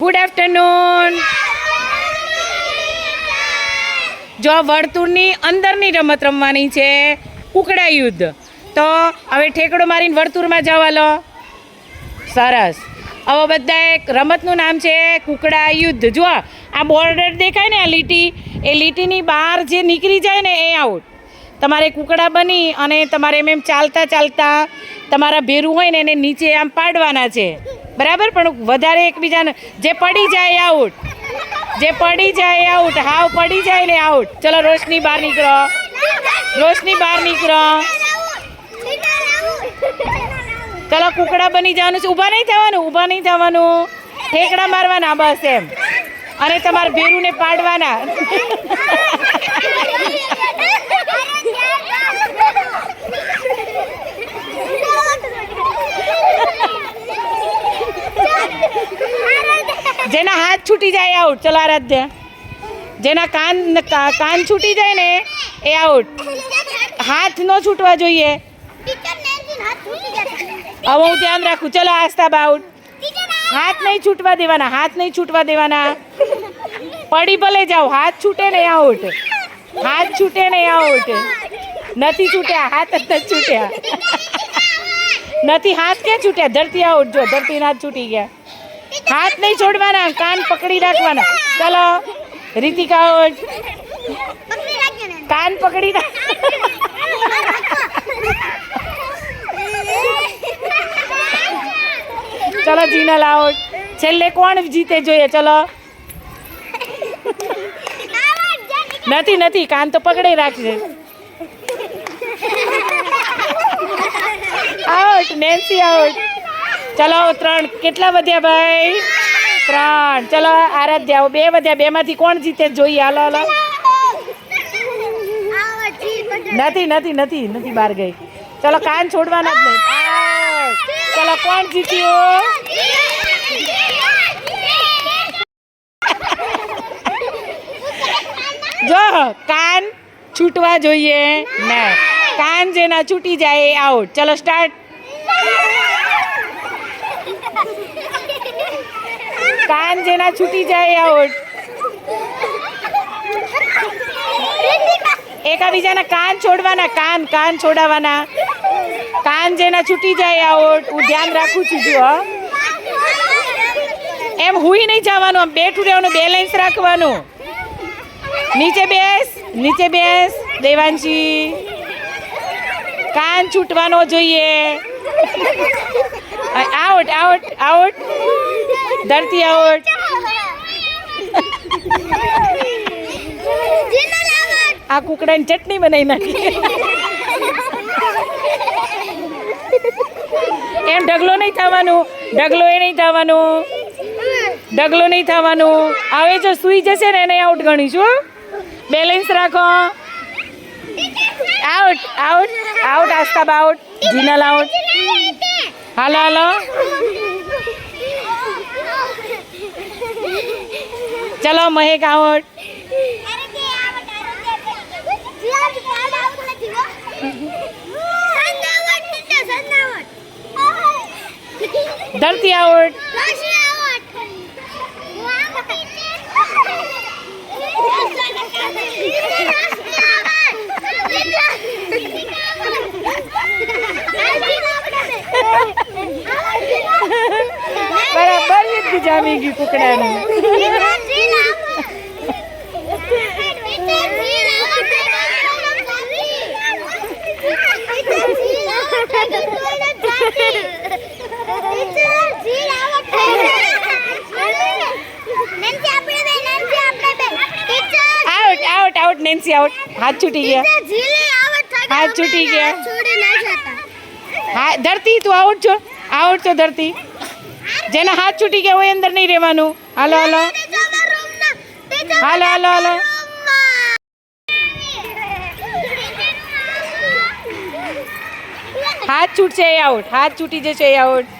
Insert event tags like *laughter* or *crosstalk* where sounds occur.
Good afternoon જો આ વર્તુળની અંદરની રમત રમવાની છે કુકડા યુદ્ધ. તો હવે ઠેકડો મારીને વર્તુળમાં જવા લો. સરસ. હવે એક રમતનું નામ છે, કુકડા યુદ્ધ. જો આ બોર્ડર દેખાય ને આ લીટી, એ લીટીની બહાર જે નીકળી જાય ને એ આઉટ તમારે કુકડા બની અને તમારે એમ એમ ચાલતા ચાલતા તમારા ભેરું હોય ને એને નીચે આમ પાડવાના છે. બરાબર? પણ વધારે એકબીજાને જે પડી જાય આઉટ જે પડી જાય આઉટ હાવ પડી જાય ને આઉટ ચલો રોશની બહાર નીકળો. રોશની બહાર નીકળો. ચલો કુકડા બની જવાનું છે. ઊભા નહીં થવાનું ઊભા નહીં થવાનું. ઠેકડા મારવાના બસ એમ. અને તમારા ભેરુને પાડવાના. *laughs* *laughs* છૂટી જાય આઉટ ચલો આરાધ્ય જેના કાન કા- કાન છૂટી જાય ને એ આઉટ હાથ ન છૂટવા જોઈએ હવે હું ધ્યાન રાખું ચલો આસ્તા બાઉટ હાથ નહીં છૂટવા દેવાના હાથ નહીં છૂટવા દેવાના પડી ભલે જાઓ હાથ છૂટે ને આઉટ હાથ છૂટે ને આઉટ નથી છૂટ્યા હાથ જ નથી છૂટ્યા નથી હાથ ક્યાં છૂટ્યા ધરતી આઉટ જો ધરતી હાથ છૂટી ગયા હાથ નહીં છોડવાના કાન પકડી રાખવાના. ચલો, રીતિકા કાન પકડી રાખ. ચલો, જીના લાવો. છેલ્લે કોણ જીતે જોઈએ? ચલો. નથી નથી, કાન તો પકડી રાખજે. Out, Nancy out. ચલો ત્રણ. કેટલા વધ્યા ભાઈ? ત્રણ. ચલો, આરાધ્યા, બે વધ્યા. બે માંથી કોણ જીતે જોઈએ? હાલો હાલો. નથી નથી નથી નથી બહાર ગઈ. ચલો, કાન છોડવાના જ નહીં. ચલો, કોણ જીત્યું? જો, કાન છૂટવા જોઈએ. ના. કાન જેના છૂટી જાય આઉટ ચલો સ્ટાર્ટ કાન જેના છૂટી જાય આ આઉટ એકાબીજાના કાન છોડવાના, કાન કાન છોડાવવાના કાન જેના છૂટી જાય આ આઉટ હું ધ્યાન રાખું છું જો. એમ હુઈ નહીં જવાનું, આમ બેઠું રહેવાનું બેલેન્સ રાખવાનું. નીચે બેસ નીચે બેસ, દેવાંશી. કાન છૂટવાનો જોઈએ. Out out out. Dharti out આ કુકડાની ચટણી બનાવી નાખી. એમ ઢગલો નહીં થવાનું, ઢગલો એ નહીં થવાનું, ઢગલો નહીં થવાનું. હવે જો સૂઈ જશે ને એને આઉટ ગણીશું બેલેન્સ રાખો. Out out out Aastha out Jinal out હાલો હાલો. ચલો મહેક આઉટ ધરતી આઉટ બરાબર. જામી ગયું કુકડાનું. આઉટ આઉટ નેન્સી આઉટ હાથ છૂટી ગયા હાથ છૂટી ગયા. હા ધરતી તું આઉટ છો આઉટ છો ધરતી જેના હાથ છૂટી ગયા હોય અંદર નહીં રહેવાનું હાલો હાલો હાલો હાલો હાલો હાથ છૂટશે એ આઉટ હાથ છૂટી જશે એ આઉટ